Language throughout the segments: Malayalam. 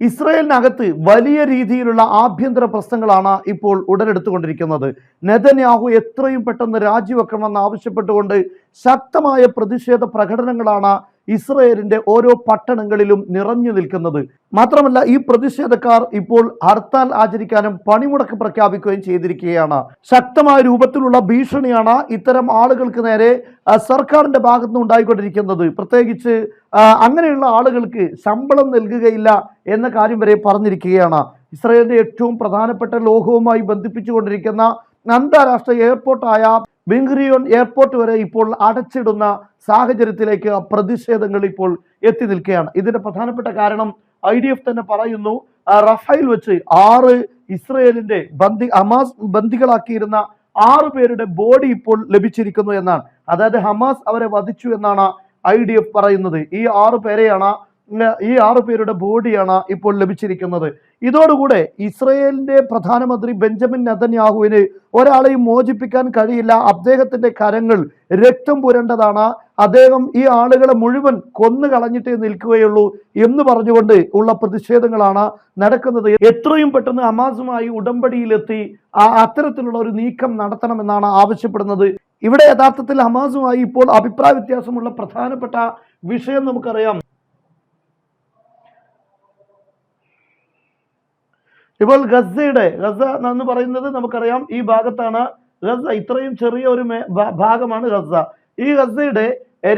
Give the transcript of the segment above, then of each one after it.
ഇസ്രയേലിനകത്ത് വലിയ രീതിയിലുള്ള ആഭ്യന്തര പ്രശ്നങ്ങളാണ് ഇപ്പോൾ ഉടലെടുത്തുകൊണ്ടിരിക്കുന്നത്. നെതന്യാഹു എത്രയും പെട്ടെന്ന് രാജിവെക്കണമെന്ന് ആവശ്യപ്പെട്ടുകൊണ്ട് ശക്തമായ പ്രതിഷേധ പ്രകടനങ്ങളാണ് ഇസ്രയേലിന്റെ ഓരോ പട്ടണങ്ങളിലും നിറഞ്ഞു നിൽക്കുന്നത്. മാത്രമല്ല ഈ പ്രതിഷേധക്കാർ ഇപ്പോൾ ഹർത്താൽ ആചരിക്കാനും പണിമുടക്ക് പ്രഖ്യാപിക്കുകയും ചെയ്തിരിക്കുകയാണ്. ശക്തമായ രൂപത്തിലുള്ള ഭീഷണിയാണ് ഇത്തരം ആളുകൾക്ക് നേരെ സർക്കാരിന്റെ ഭാഗത്തു നിന്ന് ഉണ്ടായിക്കൊണ്ടിരിക്കുന്നത്. പ്രത്യേകിച്ച് അങ്ങനെയുള്ള ആളുകൾക്ക് ശമ്പളം നൽകുകയില്ല എന്ന കാര്യം വരെ പറഞ്ഞിരിക്കുകയാണ്. ഇസ്രയേലിന്റെ ഏറ്റവും പ്രധാനപ്പെട്ട ലോകവുമായി ബന്ധിപ്പിച്ചുകൊണ്ടിരിക്കുന്ന അന്താരാഷ്ട്ര എയർപോർട്ടായ ബെങ്കുറിയോൺ എയർപോർട്ട് വരെ ഇപ്പോൾ അടച്ചിടുന്ന സാഹചര്യത്തിലേക്ക് പ്രതിഷേധങ്ങൾ ഇപ്പോൾ എത്തി നിൽക്കുകയാണ്. ഇതിന്റെ പ്രധാനപ്പെട്ട കാരണം ഐ ഡി എഫ് തന്നെ പറയുന്നു റഫൈൽ വെച്ച് ആറ് ഇസ്രയേലിന്റെ ബന്ദി ഹമാസ് ബന്ദികളാക്കിയിരുന്ന ആറ് പേരുടെ ബോഡി ഇപ്പോൾ ലഭിച്ചിരിക്കുന്നു എന്നാണ്. അതായത് ഹമാസ് അവരെ വധിച്ചു എന്നാണ് ഐ ഡി എഫ് പറയുന്നത്. ഈ ആറ് പേരെയാണ് ഈ ആറ് പേരുടെ ബോഡിയാണ് ഇപ്പോൾ ലഭിച്ചിരിക്കുന്നത്. ഇതോടുകൂടെ ഇസ്രയേലിന്റെ പ്രധാനമന്ത്രി ബെഞ്ചമിൻ നെതന്യാഹുവിന് ഒരാളെയും മോചിപ്പിക്കാൻ കഴിയില്ല. അദ്ദേഹത്തിന്റെ കരങ്ങൾ രക്തം പുരണ്ടതാണ്. അദ്ദേഹം ഈ ആളുകളെ മുഴുവൻ കൊന്നു കളഞ്ഞിട്ടേ നിൽക്കുകയുള്ളൂ എന്ന് പറഞ്ഞുകൊണ്ട് ഉള്ള പ്രതിഷേധങ്ങളാണ് നടക്കുന്നത്. എത്രയും പെട്ടെന്ന് ഹമാസുമായി ഉടമ്പടിയിലെത്തി ആ അത്തരത്തിലുള്ള ഒരു നീക്കം നടത്തണമെന്നാണ് ആവശ്യപ്പെടുന്നത്. ഇവിടെ യഥാർത്ഥത്തിൽ ഹമാസുമായി ഇപ്പോൾ അഭിപ്രായ വ്യത്യാസമുള്ള പ്രധാനപ്പെട്ട വിഷയം നമുക്കറിയാം. ഇപ്പോൾ ഗസയുടെ ഗസ എന്ന് പറയുന്നത് നമുക്കറിയാം ഈ ഭാഗത്താണ് ഗസ ഇത്രയും ചെറിയ ഒരു ഭാഗമാണ് ഗസ ഈ ഗസയുടെ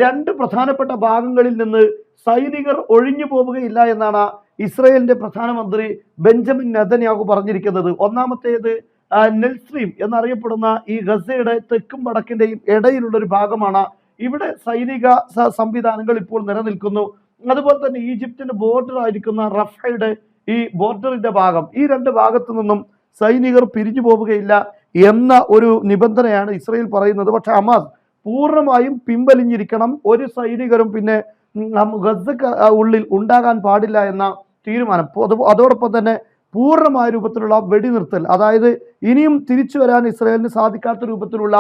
രണ്ട് പ്രധാനപ്പെട്ട ഭാഗങ്ങളിൽ നിന്ന് സൈനികർ ഒഴിഞ്ഞു പോവുകയില്ല എന്നാണ് ഇസ്രയേലിന്റെ പ്രധാനമന്ത്രി ബെഞ്ചമിൻ നെതന്യാഹു പറഞ്ഞിരിക്കുന്നത്. ഒന്നാമത്തേത് നെൽസ്ട്രീം എന്നറിയപ്പെടുന്ന ഈ ഗസയുടെ തെക്കും വടക്കിന്റെയും ഇടയിലുള്ള ഒരു ഭാഗമാണ്. ഇവിടെ സൈനിക സംവിധാനങ്ങൾ ഇപ്പോൾ നിലനിൽക്കുന്നു. അതുപോലെ തന്നെ ഈജിപ്തിന്റെ ബോർഡർ ആയിരിക്കുന്ന റഫയുടെ ഈ ബോർഡറിന്റെ ഭാഗം ഈ രണ്ട് ഭാഗത്തു നിന്നും സൈനികർ പിരിഞ്ഞു പോവുകയില്ല എന്ന ഒരു നിബന്ധനയാണ് ഇസ്രയേൽ പറയുന്നത്. പക്ഷെ ഹമാസ് പൂർണമായും പിൻവലിഞ്ഞിരിക്കണം. ഒരു സൈനികരും പിന്നെ ഗസക്ക് ഉള്ളിൽ ഉണ്ടാകാൻ പാടില്ല എന്ന തീരുമാനം. അതോടൊപ്പം തന്നെ പൂർണമായ രൂപത്തിലുള്ള വെടിനിർത്തൽ അതായത് ഇനിയും തിരിച്ചു വരാൻ ഇസ്രയേലിന് സാധിക്കാത്ത രൂപത്തിലുള്ള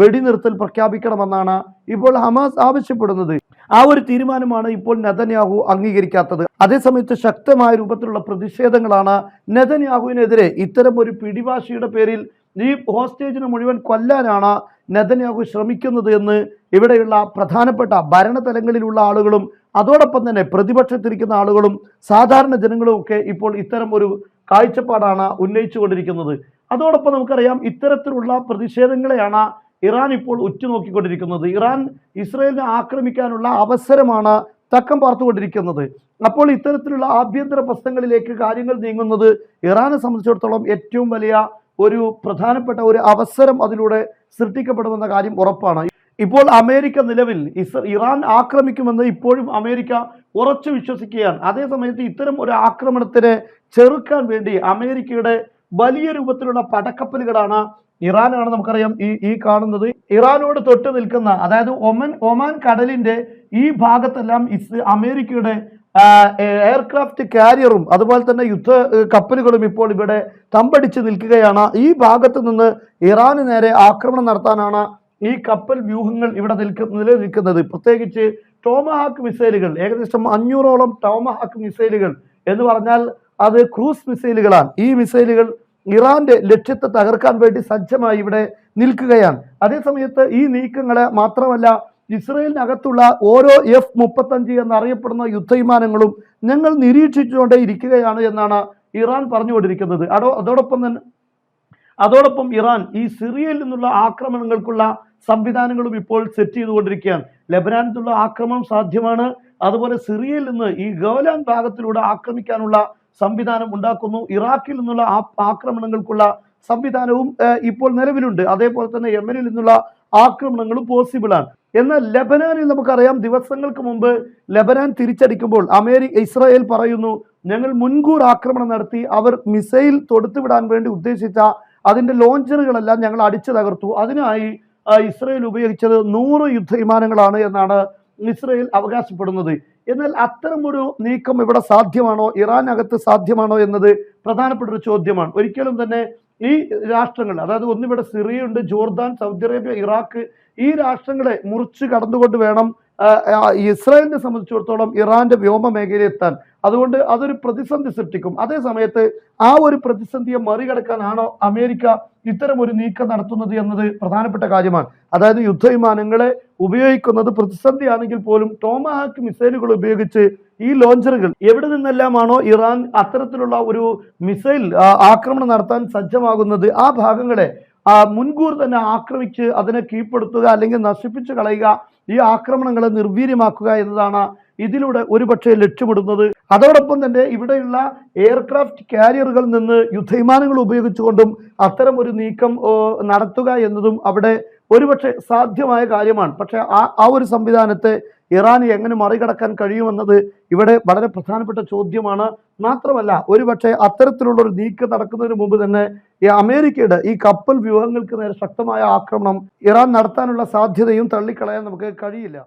വെടിനിർത്തൽ പ്രഖ്യാപിക്കണമെന്നാണ് ഇപ്പോൾ ഹമാസ് ആവശ്യപ്പെടുന്നത്. ആ ഒരു തീരുമാനമാണ് ഇപ്പോൾ നെതന്യാഹു അംഗീകരിക്കാത്തത്. അതേസമയത്ത് ശക്തമായ രൂപത്തിലുള്ള പ്രതിഷേധങ്ങളാണ് നെതന്യാഹുവിനെതിരെ ഇത്തരം ഒരു പിടിവാശിയുടെ പേരിൽ ഈ ഹോസ്റ്റേജിനെ മുഴുവൻ കൊല്ലാനാണ് നെതന്യാഹു ശ്രമിക്കുന്നത് എന്ന് ഇവിടെയുള്ള പ്രധാനപ്പെട്ട ഭരണതലങ്ങളിലുള്ള ആളുകളും അതോടൊപ്പം തന്നെ പ്രതിപക്ഷത്തിരിക്കുന്ന ആളുകളും സാധാരണ ജനങ്ങളും ഒക്കെ ഇപ്പോൾ ഇത്തരം ഒരു കാഴ്ചപ്പാടാണ് ഉന്നയിച്ചുകൊണ്ടിരിക്കുന്നത്. അതോടൊപ്പം നമുക്കറിയാം ഇത്തരത്തിലുള്ള പ്രതിഷേധങ്ങളെയാണ് ഇറാൻ ഇപ്പോൾ ഉറ്റുനോക്കിക്കൊണ്ടിരിക്കുന്നത്. ഇറാൻ ഇസ്രയേലിനെ ആക്രമിക്കാനുള്ള അവസരമാണ് തക്കം പാർത്തുകൊണ്ടിരിക്കുന്നത്. അപ്പോൾ ഇത്തരത്തിലുള്ള ആഭ്യന്തര പ്രശ്നങ്ങളിലേക്ക് കാര്യങ്ങൾ നീങ്ങുന്നത് ഇറാനെ സംബന്ധിച്ചിടത്തോളം ഏറ്റവും വലിയ ഒരു പ്രധാനപ്പെട്ട ഒരു അവസരം അതിലൂടെ സൃഷ്ടിക്കപ്പെടുമെന്ന കാര്യം ഉറപ്പാണ്. ഇപ്പോൾ അമേരിക്ക നിലവിൽ ഇസ് ഇറാൻ ആക്രമിക്കുമെന്ന് ഇപ്പോഴും അമേരിക്ക ഉറച്ചു വിശ്വസിക്കുകയാണ്. അതേസമയത്ത് ഇത്തരം ഒരു ആക്രമണത്തിനെ ചെറുക്കാൻ വേണ്ടി അമേരിക്കയുടെ വലിയ രൂപത്തിലുള്ള പടക്കപ്പലുകളാണ് ഇറാനാണ് നമുക്കറിയാം ഈ ഈ കാണുന്നത്. ഇറാനോട് തൊട്ട് നിൽക്കുന്ന അതായത് ഒമൻ ഒമാൻ കടലിന്റെ ഈ ഭാഗത്തെല്ലാം ഇസ് അമേരിക്കയുടെ എയർക്രാഫ്റ്റ് കാരിയറും അതുപോലെ തന്നെ യുദ്ധ കപ്പലുകളും ഇപ്പോൾ ഇവിടെ തമ്പടിച്ച് നിൽക്കുകയാണ്. ഈ ഭാഗത്ത് നിന്ന് ഇറാന് നേരെ ആക്രമണം നടത്താനാണ് ഈ കപ്പൽ വ്യൂഹങ്ങൾ ഇവിടെ നിൽക്ക നിലനിൽക്കുന്നത്. പ്രത്യേകിച്ച് ടോമഹാക്ക് മിസൈലുകൾ ഏകദേശം അഞ്ഞൂറോളം ടോമഹാക്ക് മിസൈലുകൾ എന്ന് പറഞ്ഞാൽ അത് ക്രൂസ് മിസൈലുകളാണ്. ഈ മിസൈലുകൾ ഇറാന്റെ ലക്ഷ്യത്തെ തകർക്കാൻ വേണ്ടി സജ്ജമായി ഇവിടെ നിൽക്കുകയാണ്. അതേസമയത്ത് ഈ നീക്കങ്ങളെ മാത്രമല്ല ഇസ്രയേലിനകത്തുള്ള ഓരോ എഫ് മുപ്പത്തഞ്ച് എന്നറിയപ്പെടുന്ന യുദ്ധവിമാനങ്ങളും ഞങ്ങൾ നിരീക്ഷിച്ചുകൊണ്ടേ ഇരിക്കുകയാണ് എന്നാണ് ഇറാൻ പറഞ്ഞുകൊണ്ടിരിക്കുന്നത്. അതോ അതോടൊപ്പം തന്നെ അതോടൊപ്പം ഇറാൻ ഈ സിറിയയിൽ നിന്നുള്ള ആക്രമണങ്ങൾക്കുള്ള സംവിധാനങ്ങളും ഇപ്പോൾ സെറ്റ് ചെയ്തുകൊണ്ടിരിക്കുകയാണ്. ലബനാനിൽ നിന്നുള്ള ആക്രമണം സാധ്യമാണ്. അതുപോലെ സിറിയയിൽ നിന്ന് ഈ ഗോലാൻ ഭാഗത്തിലൂടെ ആക്രമിക്കാനുള്ള സംവിധാനം ഉണ്ടാക്കുന്നു. ഇറാഖിൽ നിന്നുള്ള ആക്രമണങ്ങൾക്കുള്ള സംവിധാനവും ഇപ്പോൾ നിലവിലുണ്ട്. അതേപോലെ തന്നെ യമനിൽ നിന്നുള്ള ആക്രമണങ്ങളും പോസിബിൾ ആണ്. എന്നാൽ ലബനാനിൽ നമുക്കറിയാം ദിവസങ്ങൾക്ക് മുമ്പ് ലബനാൻ തിരിച്ചടിക്കുമ്പോൾ അമേരിക്ക ഇസ്രായേൽ പറയുന്നു ഞങ്ങൾ മുൻകൂർ ആക്രമണം നടത്തി അവർ മിസൈൽ തൊടുത്തുവിടാൻ വേണ്ടി ഉദ്ദേശിച്ച അതിന്റെ ലോഞ്ചറുകളെല്ലാം ഞങ്ങൾ അടിച്ചു തകർത്തു. അതിനായി ഇസ്രായേൽ ഉപയോഗിച്ചത് നൂറ് യുദ്ധ വിമാനങ്ങളാണ് എന്നാണ് ഇസ്രായേൽ അവകാശപ്പെടുന്നത്. എന്നാൽ അത്തരമൊരു നീക്കം ഇവിടെ സാധ്യമാണോ? ഇറാനകത്ത് സാധ്യമാണോ എന്നത് പ്രധാനപ്പെട്ട ഒരു ചോദ്യമാണ്. ഒരിക്കലും തന്നെ ഈ രാഷ്ട്രങ്ങൾ അതായത് ഒന്നിവിടെ സിറിയ ഉണ്ട് ജോർദാൻ സൗദി അറേബ്യ ഇറാഖ് ഈ രാഷ്ട്രങ്ങളെ മുറിച്ച് കടന്നുകൊണ്ട് വേണം ഇസ്രായേലിനെ സംബന്ധിച്ചിടത്തോളം ഇറാന്റെ വ്യോമ മേഖലയിൽ എത്താൻ അതുകൊണ്ട് അതൊരു പ്രതിസന്ധി സൃഷ്ടിക്കും. അതേ സമയത്ത് ആ ഒരു പ്രതിസന്ധിയെ മറികടക്കാനാണോ അമേരിക്ക ഇത്തരം ഒരു നീക്കം നടത്തുന്നത് എന്നത് പ്രധാനപ്പെട്ട കാര്യമാണ്. അതായത് യുദ്ധവിമാനങ്ങളെ ഉപയോഗിക്കുന്നത് പ്രതിസന്ധിയാണെങ്കിൽ പോലും ടോമഹാക്ക് മിസൈലുകൾ ഉപയോഗിച്ച് ഈ ലോഞ്ചറുകൾ എവിടെ നിന്നെല്ലാമാണോ ഇറാൻ അത്തരത്തിലുള്ള ഒരു മിസൈൽ ആക്രമണം നടത്താൻ സജ്ജമാകുന്നത് ആ ഭാഗങ്ങളെ മുൻകൂർ തന്നെ ആക്രമിച്ച് അതിനെ കീഴ്പ്പെടുത്തുക അല്ലെങ്കിൽ നശിപ്പിച്ചു കളയുക ഈ ആക്രമണങ്ങളെ നിർവീര്യമാക്കുക എന്നതാണ് ഇതിലൂടെ ഒരുപക്ഷെ ലക്ഷ്യമിടുന്നത്. അതോടൊപ്പം തന്നെ ഇവിടെയുള്ള എയർക്രാഫ്റ്റ് കാരിയറുകളിൽ നിന്ന് യുദ്ധവിമാനങ്ങൾ ഉപയോഗിച്ചുകൊണ്ടും അത്തരം ഒരു നീക്കം നടത്തുക എന്നതും അവിടെ ഒരുപക്ഷെ സാധ്യമായ കാര്യമാണ്. പക്ഷെ ആ ആ ഒരു സംവിധാനത്തെ ഇറാന് എങ്ങനെ മറികടക്കാൻ കഴിയുമെന്നത് ഇവിടെ വളരെ പ്രധാനപ്പെട്ട ചോദ്യമാണ്. മാത്രമല്ല ഒരുപക്ഷെ അത്തരത്തിലുള്ള ഒരു നീക്കം നടക്കുന്നതിന് മുമ്പ് തന്നെ ഈ അമേരിക്കയുടെ ഈ കപ്പൽ വ്യൂഹങ്ങൾക്ക് നേരെ ശക്തമായ ആക്രമണം ഇറാൻ നടത്താനുള്ള സാധ്യതയും തള്ളിക്കളയാൻ നമുക്ക് കഴിയില്ല.